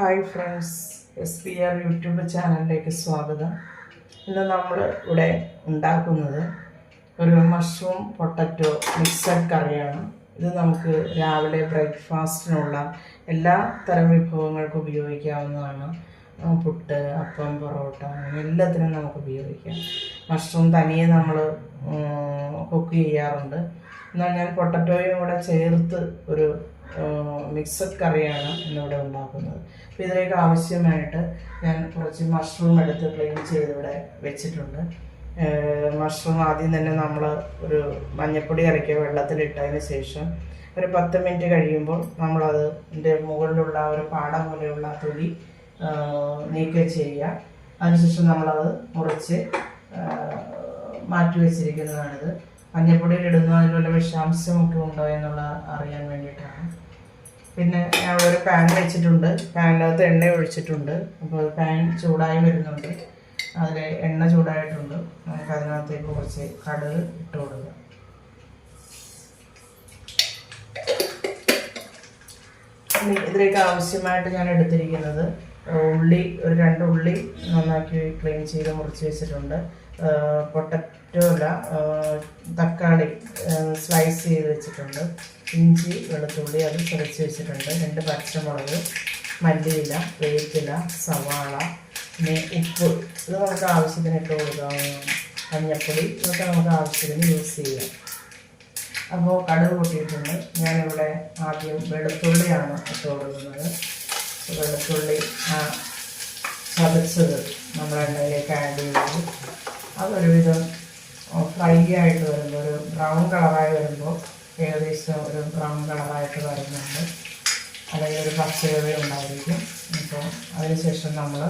Hi friends S P R YouTube ചാനലിലേക്ക് സ്വാഗതം. ഇന്ന് നമ്മൾ ഇവിടെ ഉണ്ടാക്കുന്നത് ഒരു മഷ്റൂം പൊട്ടറ്റോ മിക്സഡ് കറിയാണ്. ഇത് നമുക്ക് രാവിലെ ബ്രേക്ക്ഫാസ്റ്റിനുള്ള എല്ലാ തരം വിഭവങ്ങൾക്കും ഉപയോഗിക്കാവുന്നതാണ്. പുട്ട് അപ്പം പൊറോട്ട എല്ലാത്തിനും നമുക്ക് ഉപയോഗിക്കാം. മഷ്റൂം തനിയെ നമ്മൾ കുക്ക് ചെയ്യാറുണ്ട്. എന്നാൽ ഞാൻ പൊട്ടറ്റോയും കൂടെ ചേർത്ത് ഒരു മിക്സഡ് കറിയാണ് ഇന്നിവിടെ ഉണ്ടാക്കുന്നത്. അപ്പോൾ ഇതിലേക്ക് ആവശ്യമായിട്ട് ഞാൻ കുറച്ച് മഷ്റൂം എടുത്ത് ക്ലീൻ ചെയ്ത് ഇവിടെ വെച്ചിട്ടുണ്ട് മഷ്റൂം ആദ്യം തന്നെ നമ്മൾ ഒരു മഞ്ഞപ്പൊടി വെള്ളത്തിൽ വെള്ളത്തിലിട്ടതിന് ശേഷം ഒരു പത്ത് മിനിറ്റ് കഴിയുമ്പോൾ നമ്മളത് എന്റെ മുകളിലുള്ള ഒരു പാട പോലെയുള്ള തൊലി നീക്കം ചെയ്യുക. അതിനുശേഷം നമ്മളത് മുറിച്ച് മാറ്റി വെച്ചിരിക്കുന്നതാണിത്. മഞ്ഞപ്പൊടിയിൽ ഇടുന്ന അതിനുള്ള വിഷാംശമൊക്കെ ഉണ്ടോ എന്നുള്ള അറിയാൻ വേണ്ടിയിട്ടാണ്. പിന്നെ ഞാൻ ഒരു പാൻ വെച്ചിട്ടുണ്ട്. പാനിനകത്ത് എണ്ണ ഒഴിച്ചിട്ടുണ്ട്. അപ്പോൾ പാൻ ചൂടായി വരുന്നുണ്ട്. അതിൽ എണ്ണ ചൂടായിട്ടുണ്ട്. നമുക്ക് അതിനകത്തേക്ക് കുറച്ച് കടുക് ഇട്ട് കൊടുക്കുക ഇതിലേക്ക് ആവശ്യമായിട്ട് ഞാൻ എടുത്തിരിക്കുന്നത് ഉള്ളി ഒരു രണ്ട് ഉള്ളി നന്നാക്കി ക്ലീൻ ചെയ്ത് മുറിച്ച് വെച്ചിട്ടുണ്ട്. പൊട്ടറ്റോ ആ, തക്കാളി സ്ലൈസ് ചെയ്ത് വെച്ചിട്ടുണ്ട്. ഇഞ്ചി വെളുത്തുള്ളി അത് ചതച്ച് വെച്ചിട്ടുണ്ട്. രണ്ട് പച്ചമുളക് മല്ലിയില വേപ്പില സവാള പിന്നെ ഉപ്പ്. ഇത് നമുക്ക് ആവശ്യത്തിന് ഇട്ട് കൊടുക്കാം. മഞ്ഞപ്പൊടി ഇതൊക്കെ നമുക്ക് ആവശ്യത്തിന് യൂസ് ചെയ്യാം. അപ്പോൾ കടുക് പൊട്ടിയിട്ടുണ്ട് ഞാനിവിടെ ആദ്യം വെളുത്തുള്ളിയാണ് ഇട്ട് കൊടുക്കുന്നത്. വെളുത്തുള്ളി ആ ചതച്ചത് നമ്മൾ എണ്ണയിലേക്ക് ആഡ് ചെയ്തു. അതൊരുവിധം ഫ്രൈ ആയിട്ട് വരുമ്പോൾ ഒരു ബ്രൗൺ കളറായി വരുമ്പോൾ ഏകദേശം ഒരു ബ്രൗൺ കളറായിട്ട് വരുന്നുണ്ട്. അല്ലെങ്കിൽ ഒരു പച്ചക്കറി ഉണ്ടായിരിക്കും. അപ്പോൾ അതിനുശേഷം നമ്മൾ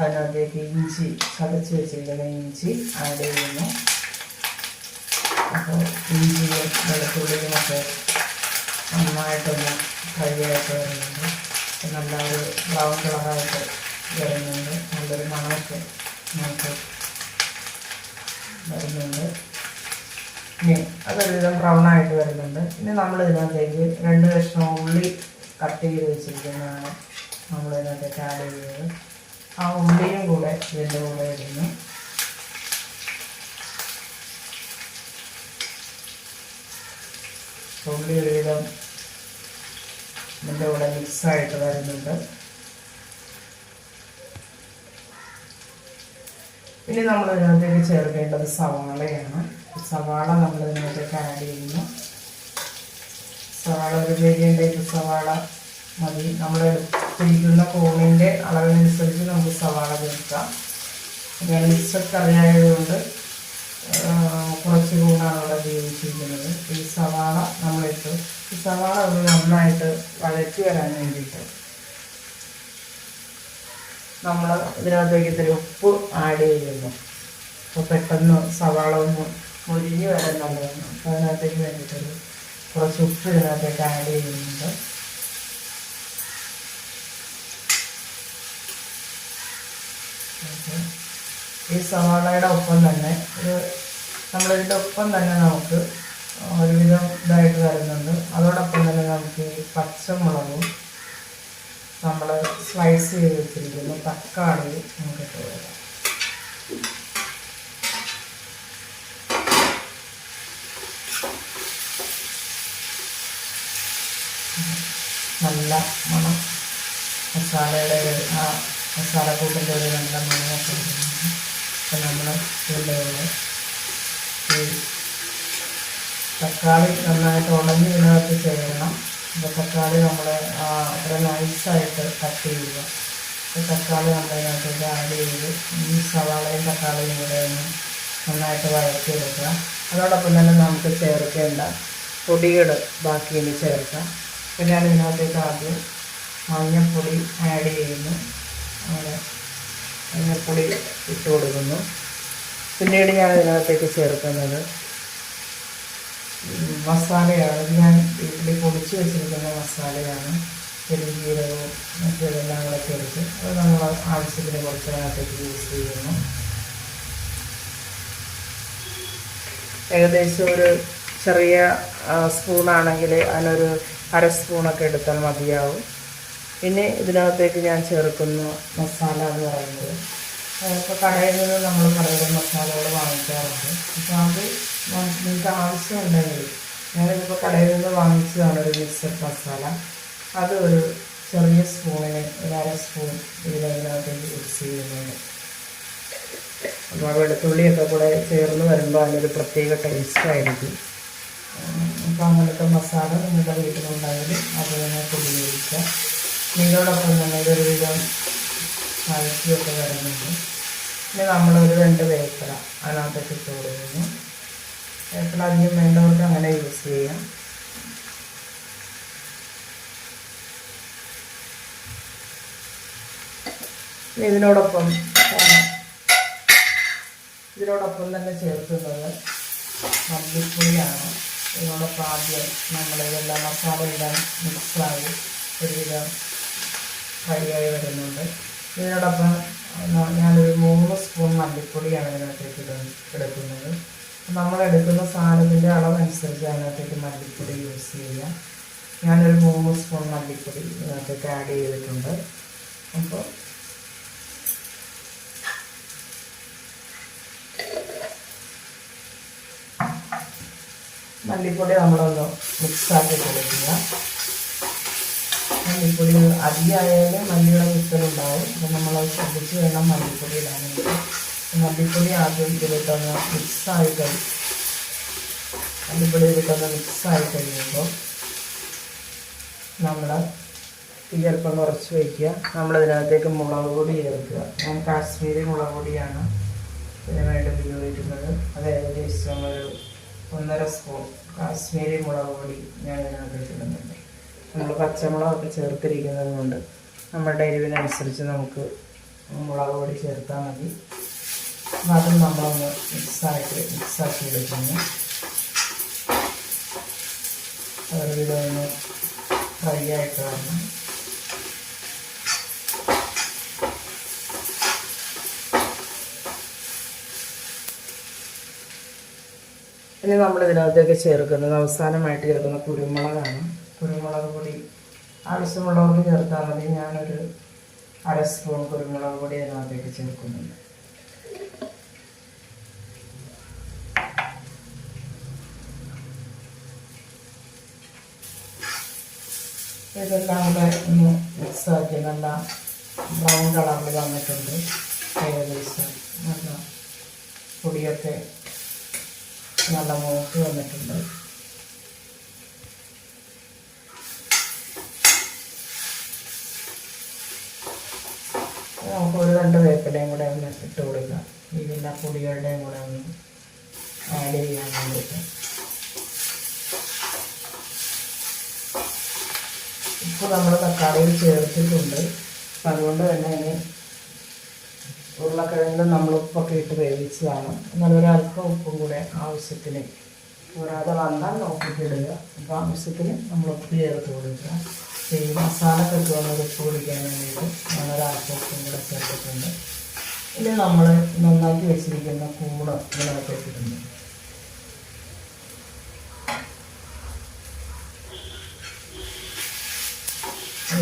അതിനകത്തേക്ക് ഇഞ്ചി ചതച്ച് വെച്ചിരിക്കുന്ന ഇഞ്ചി ആഡ് ചെയ്യുന്നു. അപ്പോൾ ഇഞ്ചിയും വെളുത്തുള്ളിയും ഒക്കെ നന്നായിട്ടൊന്ന് ഫ്രൈ ആയിട്ട് വരുന്നുണ്ട്. നല്ല ഒരു ബ്രൗൺ കളറായിട്ട് വരുന്നുണ്ട്. നല്ലൊരു മണമൊക്കെ നമുക്ക് വരുന്നുണ്ട്. ഇനി അതൊരുവിധം ബ്രൗൺ ആയിട്ട് വരുന്നുണ്ട്. ഇനി നമ്മൾ ഇതിനകത്തേക്ക് രണ്ട് കഷ്ണം ഉള്ളി കട്ട് ചെയ്ത് വെച്ചിരിക്കുന്നതാണ് നമ്മൾ ഇതിനകത്തേക്ക് ആഡ് ചെയ്യുന്നത് ആ ഉള്ളിയും കൂടെ ഇതിന്റെ കൂടെ ഇടുന്നു. ഉള്ളി ഒരുവിധം ഇതിന്റെ കൂടെ മിക്സായിട്ട് വരുന്നുണ്ട്. ഇനി നമ്മൾ ഇതിനകത്തേക്ക് ചേർക്കേണ്ടത് സവാളയാണ്. സവാള നമ്മൾ ഇതിനകത്തേക്ക് ആഡ് ചെയ്യുന്നു. സവാള ഒരു മീഡിയം സവാള മതി. നമ്മൾ എടുത്തിരിക്കുന്ന കോണിന്റെ അളവിനനുസരിച്ച് നമുക്ക് സവാള ചേർക്കാം. ഞാൻ മിക്സഡ് കറിയായതുകൊണ്ട് കുറച്ച് കൂടാണ് ഇവിടെ ഉപയോഗിച്ചിരിക്കുന്നത്. ഈ സവാള നമ്മളിട്ട് ഈ സവാള ഒന്ന് നന്നായിട്ട് വഴറ്റി വരാൻ വേണ്ടിയിട്ട് നമ്മൾ ഇതിനകത്തേക്ക് ഇത്തിരി ഉപ്പ് ആഡ് ചെയ്യുന്നു. അപ്പോൾ പെട്ടെന്ന് സവാള ഒന്ന് മുരിഞ്ഞ് വരാൻ നല്ലതാണ് അപ്പോൾ അതിനകത്തേക്ക് വേണ്ടിയിട്ടൊരു കുറച്ച് ഉപ്പ് ഇതിനകത്തേക്ക് ആഡ് ചെയ്യുന്നുണ്ട്. ഈ സവാളയുടെ ഒപ്പം തന്നെ ഒരു നമ്മളിതിന്റെ ഒപ്പം തന്നെ നമുക്ക് ഒരുവിധം ഇതായിട്ട് വരുന്നുണ്ട്. അതോടൊപ്പം തന്നെ നമുക്ക് ഈ പച്ചമുളകും നമ്മൾ സ്ലൈസ് ചെയ്ത് വെച്ചിരിക്കുന്നു. തക്കാളി നമുക്ക് നല്ല മണം. മസാലയുടെ ഒരു ആ മസാലക്കൂട്ടിന്റെ ഒരു നല്ല മണമൊക്കെ അപ്പം നമ്മൾ ഇതിന്റെ തക്കാളി നന്നായിട്ട് ഉണങ്ങി ഇതിനകത്ത് ചേരണം തക്കാളി നമ്മൾ അത്ര നൈസായിട്ട് കട്ട് ചെയ്യുക. തക്കാളി നമ്മൾ ഇതിനകത്തേക്ക് ആഡ് ചെയ്ത് ഈ സവാളയും തക്കാളിയും കൂടെ ഒന്ന് നന്നായിട്ട് വഴറ്റിയെടുക്കുക. അതോടൊപ്പം തന്നെ നമുക്ക് ചേർക്കേണ്ട പൊടികൾ ബാക്കി ഇനി ചേർക്കാം. അപ്പോൾ ഞാൻ ഇതിനകത്തേക്ക് ആദ്യം മഞ്ഞൾപ്പൊടി ആഡ് ചെയ്യുന്നു. അങ്ങനെ മഞ്ഞൾപ്പൊടി ഇട്ട് കൊടുക്കുന്നു. പിന്നീട് ഞാൻ ഇതിനകത്തേക്ക് ചേർക്കുന്നത് മസാലയാണ്. ഞാൻ വീട്ടിൽ പൊടിച്ച് വെച്ചിരിക്കുന്ന മസാലയാണ്. പെരുംജീരകവും മറ്റേതെല്ലാം കൂടെ ചേർത്ത് അത് നമ്മൾ ആവശ്യത്തിന് കുറച്ച് അതിനകത്തേക്ക് യൂസ് ചെയ്യുന്നു. ഏകദേശം ഒരു ചെറിയ സ്പൂണാണെങ്കിൽ അതിനൊരു അര സ്പൂണൊക്കെ എടുത്താൽ മതിയാവും. പിന്നെ ഇതിനകത്തേക്ക് ഞാൻ ചേർക്കുന്നു മസാല എന്ന് പറയുന്നത്. ഇപ്പോൾ കടയിൽ നിന്ന് നമ്മൾ കടയുടെ മസാലകൾ വാങ്ങിക്കാറുണ്ട്. അപ്പോൾ അത് നിങ്ങൾക്ക് ആവശ്യമുണ്ടെങ്കിൽ ഞാനിതിപ്പോൾ കടയിൽ നിന്ന് വാങ്ങിച്ചതാണ് ഒരു മിക്സഡ് മസാല. അത് ഒരു ചെറിയ സ്പൂണിന് ഒരു അര സ്പൂൺ ഇതിനകത്തേക്ക് യൂസ് ചെയ്യുന്നുണ്ട്. ആ വെളുത്തുള്ളിയൊക്കെ കൂടെ ചേർന്ന് വരുമ്പോൾ അതിനൊരു പ്രത്യേക ടേസ്റ്റ് ആയിരിക്കും. അപ്പോൾ അങ്ങനത്തെ മസാല നിങ്ങളുടെ വീട്ടിലുണ്ടായാലും അത് നിങ്ങൾക്ക് ഉപയോഗിക്കാം നിങ്ങളോടൊപ്പം തന്നെ ഇതൊരു വിധം വഴറ്റിയൊക്കെ വരുന്നുണ്ട്. പിന്നെ നമ്മളൊരു രണ്ട് വേപ്പറ അതിനകത്തേക്ക് ഇട്ട് കൊടുക്കുന്നു. വേപ്പില അധികം വേണ്ടവർക്ക് അങ്ങനെ യൂസ് ചെയ്യാം. ഇതിനോടൊപ്പം ഇതിനോടൊപ്പം തന്നെ ചേർക്കുന്നത് മല്ലിപ്പൊടിയാണ്. ഇതിനോടൊപ്പം ആദ്യം നമ്മൾ ഇതെല്ലാം മസാല എല്ലാം മിക്സായി ഒരുവിധം ഫ്രൈ ആയി വരുന്നുണ്ട്. ഇതിനോടൊപ്പം ഞാനൊരു മൂന്ന് സ്പൂൺ മല്ലിപ്പൊടിയാണ് ഇതിനകത്തേക്ക് ഇടുന്നത്. നമ്മൾ എടുക്കുന്ന സാധനത്തിന്റെ അളവനുസരിച്ച് അതിനകത്തേക്ക് മല്ലിപ്പൊടി യൂസ് ചെയ്യുക. ഞാനൊരു മൂന്ന് സ്പൂൺ മല്ലിപ്പൊടി ഇതിനകത്തേക്ക് ആഡ് ചെയ്തിട്ടുണ്ട്. അപ്പോൾ മല്ലിപ്പൊടി നമ്മളൊന്ന് മിക്സാക്കി കൊടുക്കുക. മല്ലിപ്പൊടി അധികമായാലും മല്ലിയുടെ മിക്സലുണ്ടാവും അപ്പം നമ്മൾ ശ്രദ്ധിച്ച് വേണം മല്ലിപ്പൊടി ഇടാനായിട്ട്. മല്ലിപ്പൊടി ആദ്യം ഇതിലിട്ടൊന്ന് മിക്സായി കഴിയും മല്ലിപ്പൊടി ഇതിലിട്ടൊന്ന് മിക്സായി കഴിയുമ്പോൾ നമ്മൾ തീ അല്പം കുറച്ച് വയ്ക്കുക നമ്മളതിനകത്തേക്ക് മുളക് പൊടി ചേർക്കുക. ഞാൻ കാശ്മീരി മുളക് പൊടിയാണ് ഇതിന് വേണ്ടി ഉപയോഗിക്കുന്നത്. അത് ഏകദേശം ഒരു ഒന്നര സ്പൂൺ കാശ്മീരി മുളക് പൊടി ഞാൻ ഇതിനകത്ത് ഇടുന്നുണ്ട്. നമ്മൾ പച്ചമുളകൊക്കെ ചേർത്തിരിക്കുന്നത് കൊണ്ട് നമ്മുടെ എരിവിനനുസരിച്ച് നമുക്ക് മുളക് പൊടി ചേർത്താൽ മതി. അപ്പം അതും നമ്മളൊന്ന് മിക്സായിട്ട് മിക്സാക്കി ഒരുവിധം ഒന്ന് ഫ്രൈ ആയിട്ട് വരണം ഇനി നമ്മൾ ഇതിനകത്തേക്ക് ചേർക്കുന്നത് അവസാനമായിട്ട് ചേർക്കുന്ന കുരുമുളകാണ്. കുരുമുളക് പൊടി ആവശ്യമുള്ളവർക്ക് ചേർത്താൽ മതി. ഞാനൊരു അര സ്പൂൺ കുരുമുളക് പൊടി അതിനകത്തേക്ക് ചേർക്കുന്നുണ്ട്. ഇതെല്ലാം കൂടെ ഒന്ന് മിക്സാക്കി നല്ല ബ്രൗൺ കളറിൽ വന്നിട്ടുണ്ട് ഏകദേശം. നല്ല പൊടിയൊക്കെ നല്ല മൂത്ത് വന്നിട്ടുണ്ട്. നമുക്ക് ഒരു രണ്ട് വേപ്പിലയും കൂടെ ഒന്ന് ഇട്ട് കൊടുക്കാം. ഇതിന്റെ പൊടികളുടെയും കൂടെ ഒന്ന് ആഡ് ചെയ്യാൻ വേണ്ടിയിട്ട്. ഉപ്പ് നമ്മൾ തക്കാളിയിൽ ചേർത്തിട്ടുണ്ട്. അപ്പം അതുകൊണ്ട് തന്നെ ഇനി ഉരുളക്കിഴങ്ങിൽ നമ്മൾ ഉപ്പൊക്കെ ഇട്ട് വേവിച്ചതാണ്. എന്നാൽ ഒരല്പം ഉപ്പും കൂടെ ആവശ്യത്തിന്. കൂടാതെ വന്നാൽ നോക്കിയിട്ടിടുക അപ്പോൾ ആവശ്യത്തിന് നമ്മൾ ഉപ്പ് ചേർത്ത് കൊടുക്കുക. ഈ മസാല ഒന്ന് ഉപ്പ് പിടിക്കാൻ വേണ്ടിയിട്ട് ഞാൻ ഉപ്പും കൂടെ ചേർത്തിട്ടുണ്ട്. ഇനി നമ്മൾ നന്നാക്കി വെച്ചിരിക്കുന്ന കൂണ് ഇതിനകത്തേക്ക്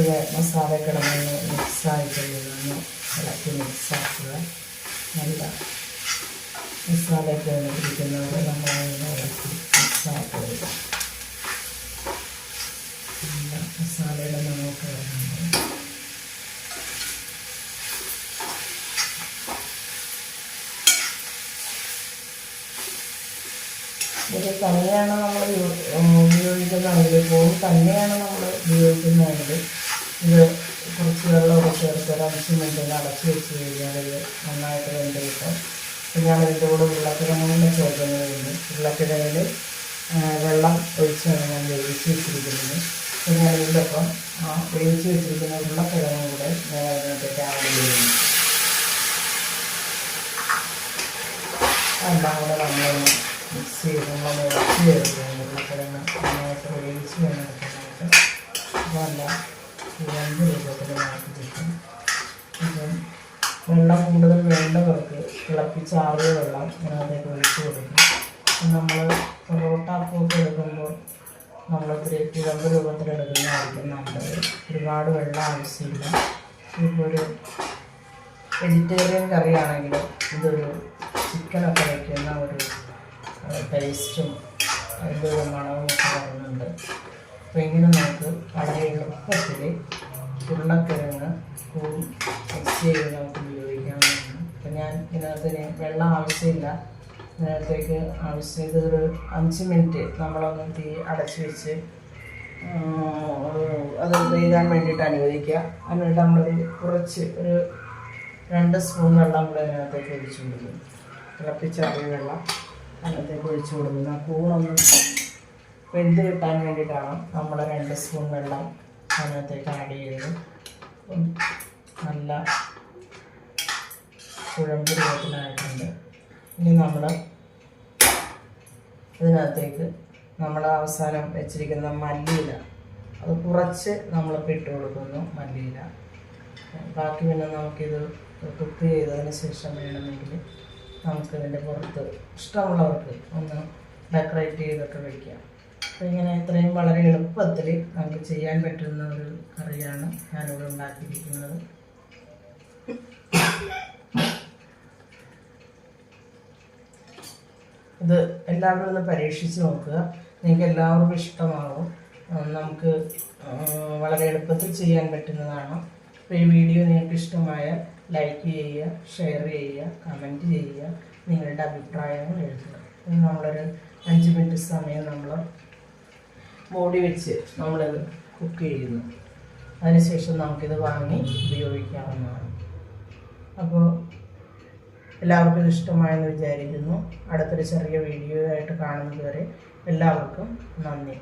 ഇത് മസാല കിടന്ന് മിക്സായി കഴിയുന്നു ഇളക്കി മിക്സാക്കുക. നല്ല മസാലയൊക്കെ ഇരിക്കുന്നവരെ നമ്മൾ അതിനെ ഇളക്കി മിക്സാക്കി കൊടുക്കുക നല്ല മസാലയുടെ നമുക്ക് ഇത് തന്നെയാണ് നമ്മൾ ഉപയോഗിക്കുന്നതെങ്കിൽ പോലും തന്നെയാണ് നമ്മൾ ഉപയോഗിക്കുന്നതെങ്കിൽ ഇത് കുറച്ച് വെള്ളമൊക്കെ ചേർത്ത് ഒരു അഞ്ച് മിനിറ്റ് അടച്ച് വെച്ച് കഴിഞ്ഞാൽ നന്നായിട്ട് വെന്ത് കിട്ടും. അപ്പം ഞാൻ ഇതിന്റെ കൂടെ ഉരുളക്കിഴങ്ങിനെ ചേർക്കുന്നതുകൊണ്ട് ഉരുളക്കിഴങ്ങിൽ വെള്ളം ഒഴിച്ചാണ് ഞാൻ വേവിച്ച് വെച്ചിരിക്കുന്നത്. അപ്പം ഞാൻ ആ വേവിച്ച് വെച്ചിരിക്കുന്ന ഉരുളക്കിഴങ്ങും കൂടെ ഞാൻ അതിനകത്തേക്ക് ആഡ് ചെയ്യുന്നു. എല്ലാം കൂടെ നമ്മളൊന്ന് മിക്സ് ചെയ്ത് നമ്മളൊന്ന് ഇറച്ചി ചേർക്കുകയാണ് ഉരുളക്കിഴങ്ങ് നന്നായിട്ട് വേവിച്ച് വേണം അപ്പോൾ എല്ലാം രണ്ട് രൂപത്തിൽ മാറ്റി കിട്ടും അപ്പം വെള്ളം കൂടുതൽ വേണ്ടവർക്ക് തിളപ്പിച്ചാറിയ വെള്ളം അതിനകത്തേക്ക് ഒഴിച്ച് കൊടുക്കും. നമ്മൾ പൊറോട്ട നമ്മൾ എടുക്കുമ്പോൾ നമ്മളൊത്തിരി രൂപത്തിൽ രൂപത്തിലെടുക്കുന്നതായിരിക്കും നല്ലത്. ഒരുപാട് വെള്ളം ആവശ്യമില്ല. ഇപ്പോൾ ഒരു വെജിറ്റേറിയൻ കറിയാണെങ്കിലും ഇതൊരു ചിക്കനൊക്കെ വയ്ക്കുന്ന ഒരു ടേസ്റ്റും അതിന്റെ ഒരു മണവും ഒക്കെ വരുന്നുണ്ട്. അപ്പോൾ ഇങ്ങനെ നമുക്ക് വളരെ എളുപ്പത്തിൽ ഉരുളക്കിഴങ്ങ് മിക്സ് ചെയ്ത് നമുക്ക് ഉപയോഗിക്കാവുന്നതാണ്. അപ്പം ഞാൻ ഇതിനകത്തിന് വെള്ളം ആവശ്യമില്ല. ഇതിനകത്തേക്ക് ആവശ്യം ഇതൊരു അഞ്ച് മിനിറ്റ് നമ്മളൊന്ന് തീ അടച്ച് വെച്ച് അത് വേകാൻ വേണ്ടിയിട്ട് അനുവദിക്കുക. എന്നിട്ട് നമ്മളൊരു കുറച്ച് ഒരു രണ്ട് സ്പൂൺ വെള്ളം നമ്മൾ അതിനകത്തേക്ക് ഒഴിച്ചു കൊടുക്കും. തിളപ്പിച്ചാറിയ വെള്ളം അതിനകത്തേക്ക് ഒഴിച്ചു കൊടുക്കുന്നു കൂണൊന്ന് വെന്ത് കിട്ടാൻ വേണ്ടിയിട്ടാണ് നമ്മൾ രണ്ട് സ്പൂൺ വെള്ളം അതിനകത്തേക്ക് ആഡ് ചെയ്തത്. നല്ല കുഴമ്പ് രൂപത്തിലായിട്ടുണ്ട്. ഇനി നമ്മൾ ഇതിനകത്തേക്ക് നമ്മൾ അവസാനം വെച്ചിരിക്കുന്ന മല്ലിയില അത് കുറച്ച് നമ്മളിപ്പോൾ ഇട്ട് കൊടുക്കുന്നു മല്ലിയില. ബാക്കി പിന്നെ നമുക്കിത് കുക്ക് ചെയ്തതിന് ശേഷം വേണമെങ്കിൽ നമുക്കിതിന്റെ പുറത്ത് ഇഷ്ടമുള്ളവർക്ക് ഒന്ന് ഡെക്കറേറ്റ് ചെയ്തൊക്കെ വയ്ക്കാം ഇങ്ങനെ ഇത്രയും വളരെ എളുപ്പത്തിൽ നമുക്ക് ചെയ്യാൻ പറ്റുന്ന ഒരു കറിയാണ് ഞാനിവിടെ ഉണ്ടാക്കിയിരിക്കുന്നത്. ഇത് എല്ലാവരും ഒന്ന് പരീക്ഷിച്ച് നോക്കുക. നിങ്ങൾക്ക് എല്ലാവർക്കും ഇഷ്ടമാകും നമുക്ക് വളരെ എളുപ്പത്തിൽ ചെയ്യാൻ പറ്റുന്നതാണ്. അപ്പോൾ ഈ വീഡിയോ നിങ്ങൾക്ക് ഇഷ്ടമായാൽ ലൈക്ക് ചെയ്യുക ഷെയർ ചെയ്യുക കമന്റ് ചെയ്യുക. നിങ്ങളുടെ അഭിപ്രായങ്ങൾ എഴുതുക. നമ്മളൊരു അഞ്ച് മിനിറ്റ് സമയം നമ്മൾ മൂടി വെച്ച് നമ്മളത് കുക്ക് ചെയ്യുന്നു. അതിനുശേഷം നമുക്കിത് വാങ്ങി ഉപയോഗിക്കാവുന്നതാണ്. അപ്പോൾ എല്ലാവർക്കും ഇഷ്ടമായെന്ന് വിചാരിക്കുന്നു. അടുത്തൊരു ചെറിയ വീഡിയോ ആയിട്ട് കാണുന്നത് വരെ എല്ലാവർക്കും നന്ദി.